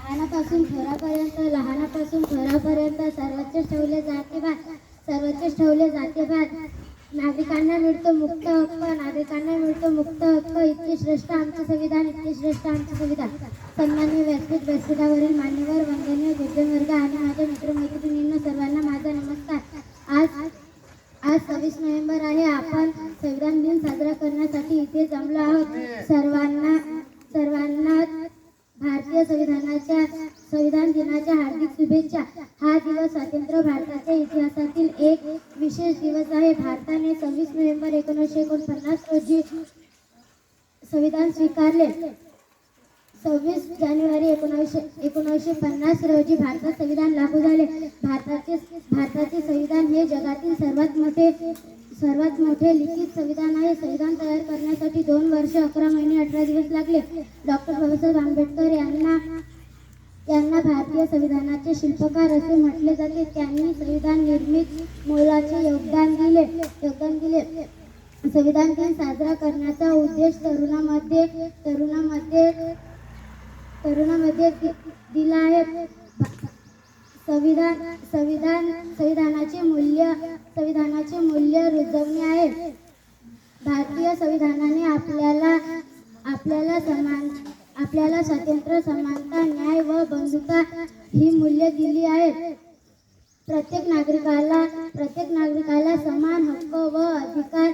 लहानापासून थोरापर्यंत लहानापासून थोरापर्यंत सर्वोच्च ठेवले जाते भात सर्वोच्च ठेवले जाते भात नागरिकांना मिळतो मुक्त हक्क नागरिकांना मिळतो मुक्त हक्क. इतके श्रेष्ठ आमचे संविधान इतके श्रेष्ठ आमचे संविधान. सन्मान्य व्यासपीठ व्यासपीठावरील मान्यवर वंदनीय विद्यवर्ग आणि माझ्या मित्रमैत्रिणींना सर्वांना माझा नमस्कार. आज आज सव्वीस नोव्हेंबर आहे. आपण संविधान दिन साजरा करण्यासाठी इथे जमलो आहोत. सर्वांना सर्वांना भारतीय संविधानाच्या संविधान दिनाच्या हार्दिक शुभेच्छा. हा दिवस स्वतंत्र भारताच्या इतिहासातील एक विशेष दिवस आहे. भारताने सव्वीस नोव्हेंबर एकोणीसशे एकोणपन्नास रोजी संविधान स्वीकारले. सव्वीस जानेवारी एकोणीसशे एकोणीसशे पन्नास रोजी भारतात संविधान लागू झाले. भारताचे भारताचे संविधान हे जगातील सर्वात मोठे सर्वात मोठे लिखित संविधान आहे. संविधान तयार करण्यासाठी दोन वर्ष अकरा महिने अठरा दिवस लागले. डॉक्टर बाबासाहेब आंबेडकर यांना यांना भारतीय संविधानाचे शिल्पकार असे म्हटले जाते. त्यांनी संविधान निर्मित मोलाचे योगदान दिले योगदान दिले. संविधान दिन साजरा करण्याचा उद्देश तरुणामध्ये तरुणामध्ये तरुणामध्ये दि- दिला आहे. संविधान संविधान संविधानाचे मूल्य संविधानाचे मूल्य रुजवणे आहे. भारतीय संविधानाने आपल्याला आपल्याला समान आपल्याला स्वातंत्र्य समानता न्याय व बंधुता ही मूल्य दिली आहेत प्रत्येक नागरिकाला प्रत्येक नागरिकाला समान हक्क व अधिकार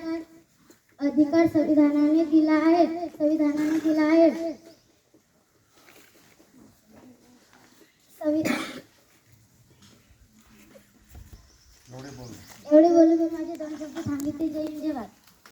अधिकार संविधानाने दिला आहे संविधानाने दिला आहे. एवढे बोलून मी माझे दोन शब्द सांगितले जय हिंद जय भारत